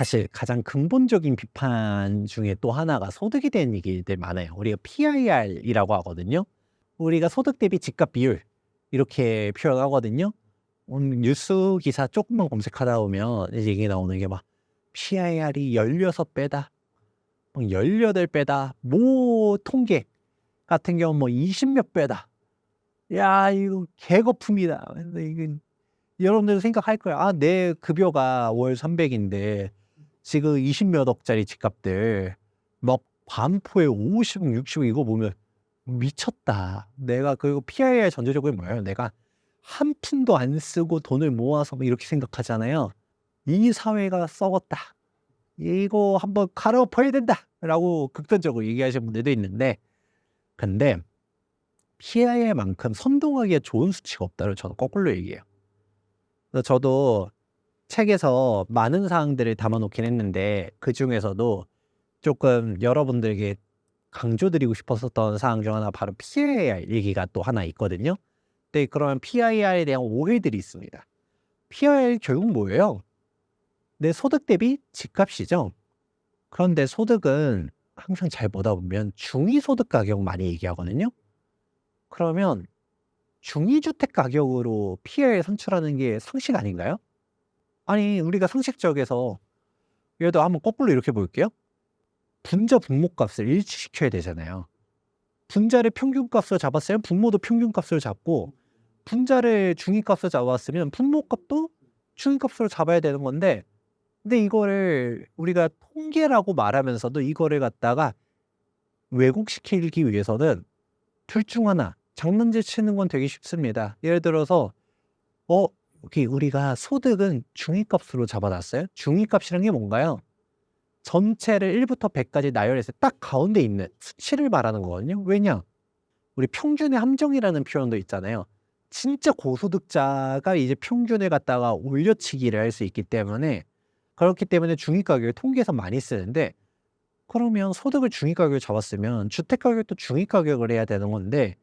사실 가장 근본적인 비판 중에 또 하나가 소득에 대한 얘기들 많아요. 우리가 PIR이라고 하거든요. 우리가 소득 대비 집값 비율 이렇게 표현하거든요. 오늘 뉴스 기사 조금만 검색하다 보면 이제 얘기 나오는 게 막 PIR이 16배다, 18배다, 뭐 통계 같은 경우 뭐 20몇 배다. 야, 이거 개거품이다. 근데 이건 여러분들 생각할 거예요. 아, 내 급여가 월 300인데 지금 20몇 억짜리 집값들 막 반포에 50억, 60억 이거 보면 미쳤다. 내가 그리고 PIR 전제적으로 뭐예요? 내가 한 푼도 안 쓰고 돈을 모아서 뭐 이렇게 생각하잖아요. 이 사회가 썩었다. 이거 한번 갈아엎어야 된다라고 극단적으로 얘기하시는 분들도 있는데 근데 PIR만큼 선동하기에 좋은 수치가 없다를 저는 거꾸로 얘기해요. 저도 책에서 많은 사항들을 담아놓긴 했는데 그 중에서도 조금 여러분들에게 강조드리고 싶었었던 사항 중 하나 바로 PIR 얘기가 또 하나 있거든요. 근데 그런 PIR에 대한 오해들이 있습니다. PIR 결국 뭐예요? 내 소득 대비 집값이죠. 그런데 소득은 항상 잘 보다 보면 중위소득 가격 많이 얘기하거든요. 그러면 중위주택 가격으로 PIR 산출하는 게 상식 아닌가요? 아니 우리가 상식적에서 예를 들어 한번 거꾸로 이렇게 볼게요. 분자 분모값을 일치시켜야 되잖아요. 분자를 평균값으로 잡았으면 분모도 평균값으로 잡고 분자를 중위값으로 잡았으면 분모값도 중위값으로 잡아야 되는 건데 근데 이거를 우리가 통계라고 말하면서도 이거를 갖다가 왜곡시키기 위해서는 둘 중 하나 장난질 치는 건 되게 쉽습니다. 예를 들어서 어 여기 우리가 소득은 중위값으로 잡아놨어요. 중위값이란 게 뭔가요? 전체를 1부터 100까지 나열해서 딱 가운데 있는 수치를 말하는 거거든요. 왜냐? 우리 평균의 함정이라는 표현도 있잖아요. 진짜 고소득자가 이제 평균을 갖다가 올려치기를 할 수 있기 때문에 그렇기 때문에 중위 가격을 통계에서 많이 쓰는데 그러면 소득을 중위 가격을 잡았으면 주택 가격도 중위 가격을 해야 되는 건데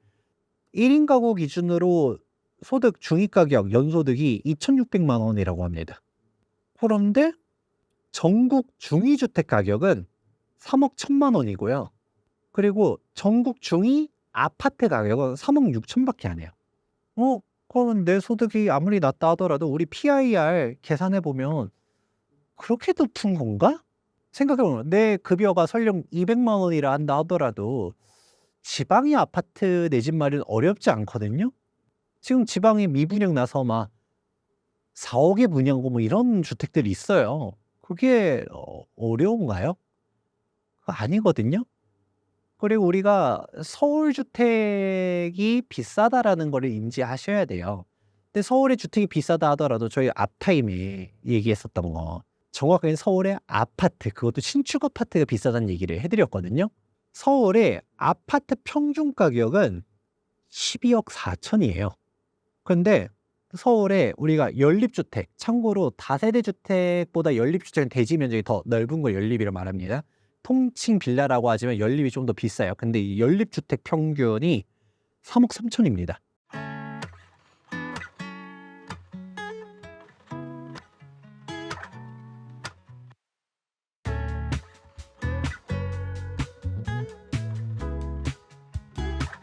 1인 가구 기준으로 소득 중위 가격 연소득이 2,600만 원이라고 합니다. 그런데 전국 중위 주택 가격은 3억 1천만 원이고요. 그리고 전국 중위 아파트 가격은 3억 6천밖에 안 해요. 어, 그러면 내 소득이 아무리 낮다 하더라도 우리 PIR 계산해 보면 그렇게 높은 건가? 생각해 보면 내 급여가 설령 200만 원이라 한다 하더라도 지방의 아파트 내 집 마련 어렵지 않거든요. 지금 지방에 미분양 나서 막 4억에 분양고 뭐 이런 주택들이 있어요. 그게 어, 어려운가요? 아니거든요. 그리고 우리가 서울 주택이 비싸다라는 거를 인지하셔야 돼요. 근데 서울의 주택이 비싸다 하더라도 저희 앞타임에 얘기했었던 거 정확하게 서울의 아파트 그것도 신축 아파트가 비싸다는 얘기를 해드렸거든요. 서울의 아파트 평균 가격은 12억 4천이에요. 근데 서울에 우리가 연립주택, 참고로 다세대 주택보다 연립주택은 대지 면적이 더 넓은 걸 연립이라 말합니다. 통칭 빌라라고 하지만 연립이 좀 더 비싸요. 근데 이 연립주택 평균이 3억 3천입니다.